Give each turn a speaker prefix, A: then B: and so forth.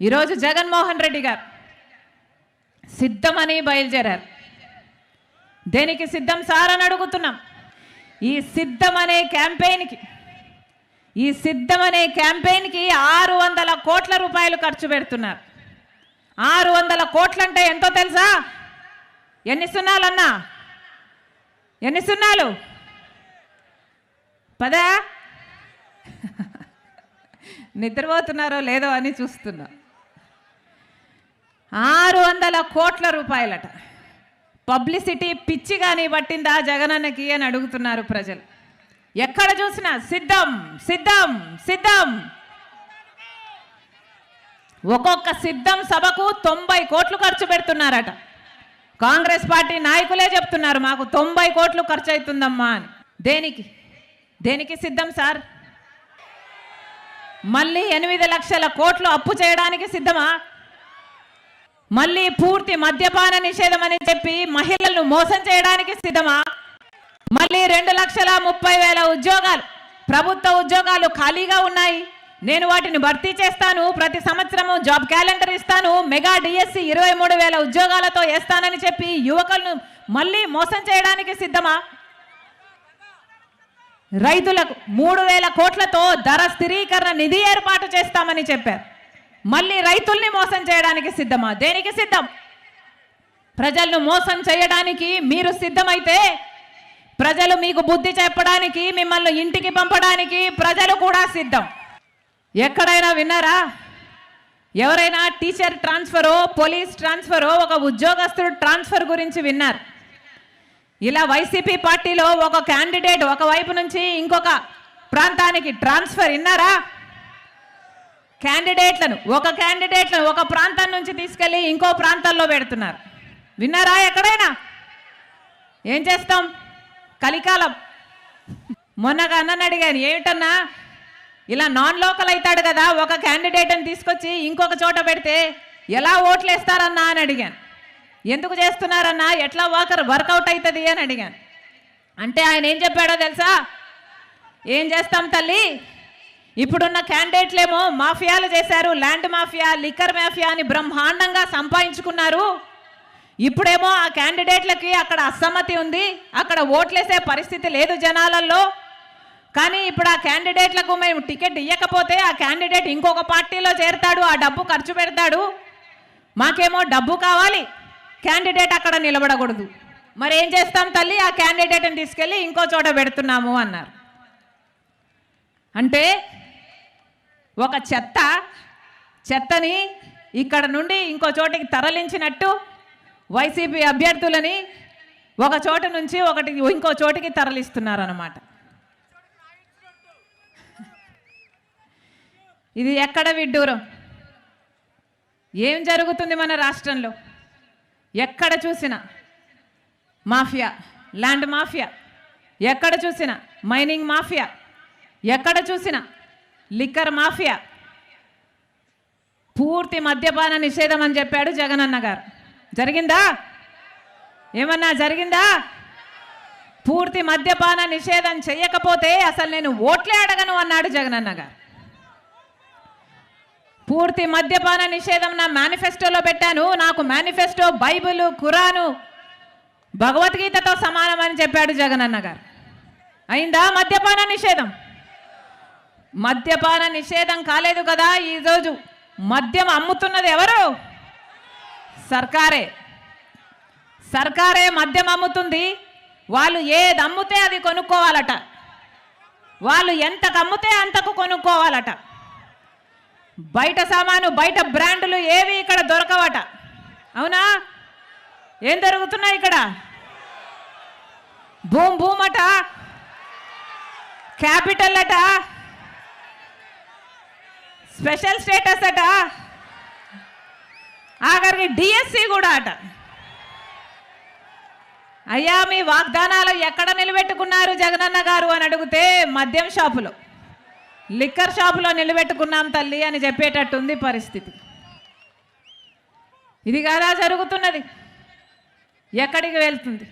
A: ఈరోజు జగన్మోహన్ రెడ్డి గారు సిద్ధమని బయలుదేరారు. దేనికి సిద్ధం సార్ అని అడుగుతున్నాం. ఈ సిద్ధం అనే క్యాంపెయిన్కి ఈ సిద్ధం అనే క్యాంపెయిన్కి ఆరు వందల కోట్ల రూపాయలు ఖర్చు పెడుతున్నారు. ఆరు వందల కోట్లంటే ఎంతో తెలుసా? ఎన్ని సున్నాలన్నా? ఎన్ని సున్నాలు? పదా? నిద్రపోతున్నారో లేదో అని చూస్తున్నా. ఆరు వందల కోట్ల రూపాయలట. పబ్లిసిటీ పిచ్చి కానీ పట్టిందా జగనన్నకి అని అడుగుతున్నారు ప్రజలు. ఎక్కడ చూసినా సిద్ధం సిద్ధం సిద్ధం. ఒక్కొక్క సిద్ధం సభకు తొంభై కోట్లు ఖర్చు పెడుతున్నారట. కాంగ్రెస్ పార్టీ నాయకులే చెప్తున్నారు మాకు తొంభై కోట్లు ఖర్చు అవుతుందమ్మా అని. దేనికి? దేనికి సిద్ధం సార్? మళ్ళీ ఎనిమిది లక్షల కోట్లు అప్పు చేయడానికి సిద్ధమా? మళ్ళీ పూర్తి మద్యపాన నిషేధం అని చెప్పి మహిళలను మోసం చేయడానికి సిద్ధమా? మళ్ళీ రెండు లక్షల ముప్పై వేల ఉద్యోగాలు ప్రభుత్వ ఉద్యోగాలు ఖాళీగా ఉన్నాయి. నేను వాటిని భర్తీ చేస్తాను ప్రతి సంవత్సరము జాబ్ క్యాలెండర్ ఇస్తాను మెగా డిఎస్సి ఇరవై మూడు వేల ఉద్యోగాలతో వేస్తానని చెప్పి యువకులను మళ్ళీ మోసం చేయడానికి సిద్ధమా? రైతులకు మూడు వేల కోట్లతో ధర స్థిరీకరణ నిధి ఏర్పాటు చేస్తామని చెప్పారు. మళ్ళీ రైతుల్ని మోసం చేయడానికి సిద్ధమా? దేనికి సిద్ధం? ప్రజలను మోసం చేయడానికి మీరు సిద్ధమైతే ప్రజలు మీకు బుద్ధి చెప్పడానికి మిమ్మల్ని ఇంటికి పంపడానికి ప్రజలు కూడా సిద్ధం. ఎక్కడైనా విన్నారా? ఎవరైనా టీచర్ ట్రాన్స్ఫరో పోలీస్ ట్రాన్స్ఫరో ఒక ఉద్యోగస్తుడు ట్రాన్స్ఫర్ గురించి విన్నారు. ఇలా వైసీపీ పార్టీలో ఒక క్యాండిడేట్ ఒక వైపు నుంచి ఇంకొక ప్రాంతానికి ట్రాన్స్ఫర్ విన్నారా? క్యాండిడేట్లను ఒక క్యాండిడేట్లను ఒక ప్రాంతం నుంచి తీసుకెళ్ళి ఇంకో ప్రాంతాల్లో పెడుతున్నారు. విన్నారా ఎక్కడైనా? ఏం చేస్తాం? కలికాలం. మొన్నగా అన్నని అడిగాను ఏమిటన్నా? ఇలా నాన్ లోకల్ అవుతాడు కదా ఒక క్యాండిడేట్ని తీసుకొచ్చి ఇంకొక చోట పెడితే ఎలా ఓట్లు వేస్తారన్నా అని అడిగాను. ఎందుకు చేస్తున్నారన్నా? ఎట్లా వర్కర్ వర్కౌట్ అవుతుంది అని అడిగాను. అంటే ఆయన ఏం చెప్పాడో తెలుసా? ఏం చేస్తాం తల్లి? ఇప్పుడున్న క్యాండిడేట్లేమో మాఫియాలు చేశారు ల్యాండ్ మాఫియా లిక్కర్ మాఫియా అని బ్రహ్మాండంగా సంపాదించుకున్నారు. ఇప్పుడేమో ఆ క్యాండిడేట్లకి అక్కడ అసమ్మతి ఉంది అక్కడ ఓట్లేసే పరిస్థితి లేదు జనాలల్లో కానీ ఇప్పుడు ఆ క్యాండిడేట్లకు మేము టికెట్ ఇవ్వకపోతే ఆ క్యాండిడేట్ ఇంకొక పార్టీలో చేరుతాడు ఆ డబ్బు ఖర్చు పెడతాడు. మాకేమో డబ్బు కావాలి క్యాండిడేట్ అక్కడ నిలబడకూడదు. మరి ఏం చేస్తాం తల్లి? ఆ క్యాండిడేట్ని తీసుకెళ్ళి ఇంకో చోట పెడుతున్నాము అన్నారు. అంటే ఒక చెత్త చెత్తని ఇక్కడ నుండి ఇంకో చోటికి తరలించినట్టు వైసీపీ అభ్యర్థులని ఒక చోట నుంచి ఒకటి ఇంకో చోటికి తరలిస్తున్నారన్నమాట. ఇది ఎక్కడ విడ్డూరం? ఏం జరుగుతుంది మన రాష్ట్రంలో? ఎక్కడ చూసినా మాఫియా ల్యాండ్ మాఫియా ఎక్కడ చూసినా మైనింగ్ మాఫియా ఎక్కడ చూసినా లిక్కర్ మాఫియా. పూర్తి మద్యపాన నిషేధం అని చెప్పాడు జగనన్న గారు. జరిగిందా? ఏమన్నా జరిగిందా? పూర్తి మద్యపాన నిషేధం చేయకపోతే అసలు నేను ఓట్లే అడగను అన్నాడు జగనన్న గారు. పూర్తి మద్యపాన నిషేధం నా మేనిఫెస్టోలో పెట్టాను. నాకు మేనిఫెస్టో బైబిల్ ఖురాను భగవద్గీతతో సమానం అని చెప్పాడు జగనన్న గారు. అయిందా మద్యపాన నిషేధం? మద్యపాన నిషేధం కాలేదు కదా ఈరోజు మద్యం అమ్ముతున్నది ఎవరు? సర్కారే. సర్కారే మద్యం అమ్ముతుంది. వాళ్ళు ఏది అమ్ముతే అది కొనుక్కోవాలట. వాళ్ళు ఎంతకు అమ్ముతే అంతకు కొనుక్కోవాలట. బయట సామాను బయట బ్రాండ్లు ఏవి ఇక్కడ దొరకవట. అవునా? ఏం దొరుకుతున్నాయి ఇక్కడ? భూమ్ భూమట? క్యాపిటల్ అట స్పెషల్ స్టేటస్ అట. ఆఖరికి డిఎస్సి కూడా అట. అయ్యా మీ వాగ్దానాలు ఎక్కడ నిలబెట్టుకున్నారు జగనన్న గారు అని అడిగితే మద్యం షాపులో. లిక్కర్ షాపులో నిలబెట్టుకున్నాం తల్లి అని చెప్పేటట్టుంది పరిస్థితి. ఇది కదా జరుగుతున్నది? ఎక్కడికి వెళ్తుంది?